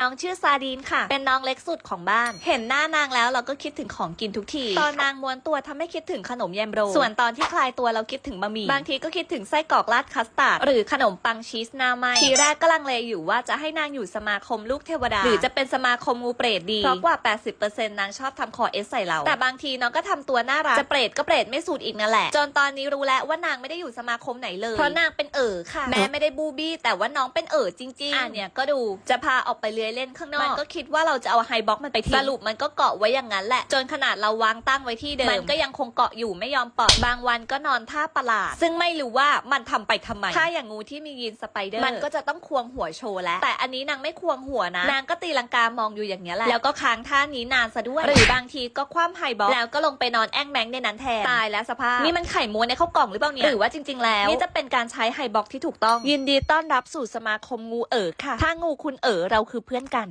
น้องชื่อซาดีนค่ะ เป็นน้องเล็กสุดของบ้าน เห็นหน้านางแล้วเราก็คิดถึงของกินทุกที ตอนนางม้วนตัวทำให้คิดถึงขนมแยมโร ส่วนตอนที่คลายตัวเราคิดถึงบะหมี่ บางทีก็คิดถึงไส้กรอกราดคัสตาร์ดหรือขนมปังชีสหน้าไหมทีแรกก็ลังเลอยู่ว่าจะให้นางอยู่สมาคมลูกเทวดา หรือจะเป็นสมาคมงูเปรตดี เพราะกว่า 80%นางชอบทำคอเอสใส่เรา แต่บางทีน้องก็ทำตัวน่ารัก จะเปรตก็เปรตไม่สูดอีกนั่นแหละ จนตอนนี้รู้แล้วว่านางไม่ได้อยู่สมาคมไหนเลย เพราะนางเป็นเอ๋อค่ะ แม้ไม่ได้บูบี้แต่ว่าน้องเป็นเอ๋อจริงๆอะเนี่ยก็ดู จะพาออกไปเลื้อยเล่นข้างนอก มันก็คิดว่าเราจะเอาไฮบ็อกมันไปทิ้งสรุปมันก็เกาะไว้อย่างนั้นแหละ จนขนาดเราวางตั้งไว้ที่เดิม มันก็ยังคงเกาะอยู่ไม่ยอมปล่อยบางวันก็นอนท่าประหลาด ซึ่งไม่รู้ว่ามันทำไปทำไม ถ้าอย่างงูที่มียีนสไปเดอร์ มันก็จะต้องควงหัวโชว์แล้ว แต่อันนี้นางไม่ควงหัวนะ นางก็ตีลังกามองอยู่อย่างเงี้แหละ แล้วก็ค้างท่านี้นานซะด้วย หรือบางทีก็คว่ำไฮบ็อกแล้วก็ลงไปนอนแอ่งแมงในนั้นแทน ตายแล้วสภาพ นี่มันไข่ม้วนในข้าวกล่องหรือเปล่าเนี่ย หรือว่าจริง ๆ แล้วนี่จะเป็นการใช้ไฮบ็อกที่ถูกต้อง ยินดีต้อนรับสู่สมาคมงูเอ๋อค่ะ ถ้างูคุณเอ๋อเราคือพื่อนกัน